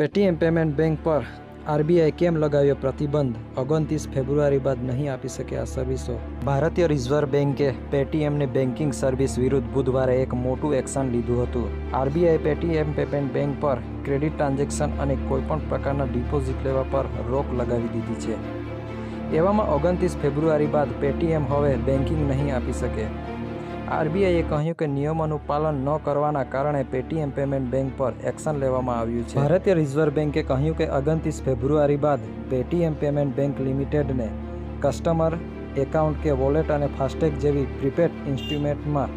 Paytm payment bank પર RBI કેમ લગાવ્યો પ્રતિબંધ? ઓગણત્રીસ ફેબ્રુઆરી બાદ નહીં આપી શકે આ સર્વિસો ભારતીય રિઝર્વ બેન્કે પેટીએમની બેન્કિંગ સર્વિસ વિરુદ્ધ બુધવારે એક મોટું એક્શન લીધું હતું. આરબીઆઈ પેટીએમ પેમેન્ટ બેંક પર ક્રેડિટ ટ્રાન્ઝેક્શન અને કોઈપણ પ્રકારના ડિપોઝિટ લેવા પર રોક લગાવી દીધી છે. એવામાં ઓગણત્રીસ ફેબ્રુઆરી બાદ પેટીએમ હવે બેન્કિંગ નહીં આપી શકે. આરબીઆઈએ કહ્યું કે નિયમોનું પાલન ન કરવાના કારણે પેટીએમ પેમેન્ટ બેંક પર એક્શન લેવામાં આવ્યું છે. ભારતીય રિઝર્વ બેન્કે કહ્યું કે ઓગણત્રીસ ફેબ્રુઆરી બાદ પેટીએમ પેમેન્ટ બેંક લિમિટેડને કસ્ટમર એકાઉન્ટ કે વોલેટ અને ફાસ્ટેગ જેવી પ્રીપેડ ઇન્સ્ટ્રુમેન્ટમાં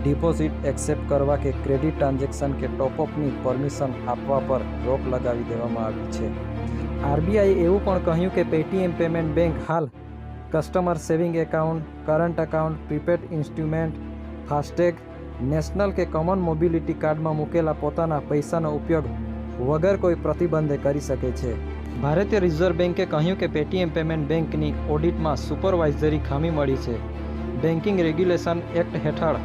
ડિપોઝિટ એક્સેપ્ટ કરવા કે ક્રેડિટ ટ્રાન્ઝેક્શન કે ટોપઅપની પરમિશન આપવા પર રોક લગાવી દેવામાં આવી છે. આરબીઆઈએ એવું પણ કહ્યું કે પેટીએમ પેમેન્ટ બેંક હાલ customer saving account, current account, prepaid instrument FASTag national કે કોમન મોબિલિટી કાર્ડમાં મૂકેલા પોતાના પૈસાનો ઉપયોગ વગર કોઈ પ્રતિબંધે કરી શકે છે. ભારતીય રિઝર્વ બેન્કે કહ્યું કે પેટીએમ પેમેન્ટ બેંકની ઓડિટમાં સુપરવાઇઝરી ખામી મળી છે. બેન્કિંગ રેગ્યુલેશન એક્ટ હેઠળ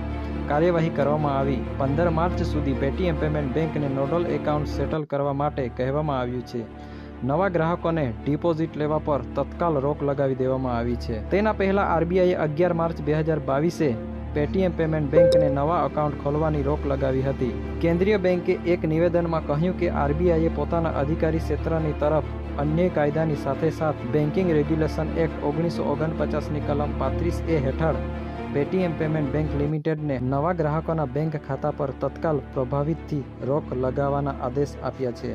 કાર્યવાહી કરવામાં આવી. પંદર માર્ચ સુધી પેટીએમ પેમેન્ટ બેંકને નોડલ એકાઉન્ટ સેટલ કરવા માટે કહેવામાં આવ્યું છે. નવા ગ્રાહકોને ડિપોઝિટ લેવા પર તત્કાલ રોક લગાવી દેવામાં આવી છે. તેના પહેલાં આરબીઆઈએ અગિયાર માર્ચ બે હજાર બાવીસે પેટીએમ પેમેન્ટ બેંકને નવા એકાઉન્ટ ખોલવાની રોક લગાવી હતી. કેન્દ્રીય બેંકે એક નિવેદનમાં કહ્યું કે આરબીઆઈએ પોતાના અધિકારી ક્ષેત્રની તરફ અન્ય કાયદાની સાથે સાથ બેન્કિંગ રેગ્યુલેશન એક્ટ ઓગણીસો ઓગણપચાસની કલમ પાંત્રીસ એ હેઠળ પેટીએમ પેમેન્ટ બેંક લિમિટેડને નવા ગ્રાહકોના બેંક ખાતા પર તત્કાલ પ્રભાવિતથી રોક લગાવવાના આદેશ આપ્યા છે.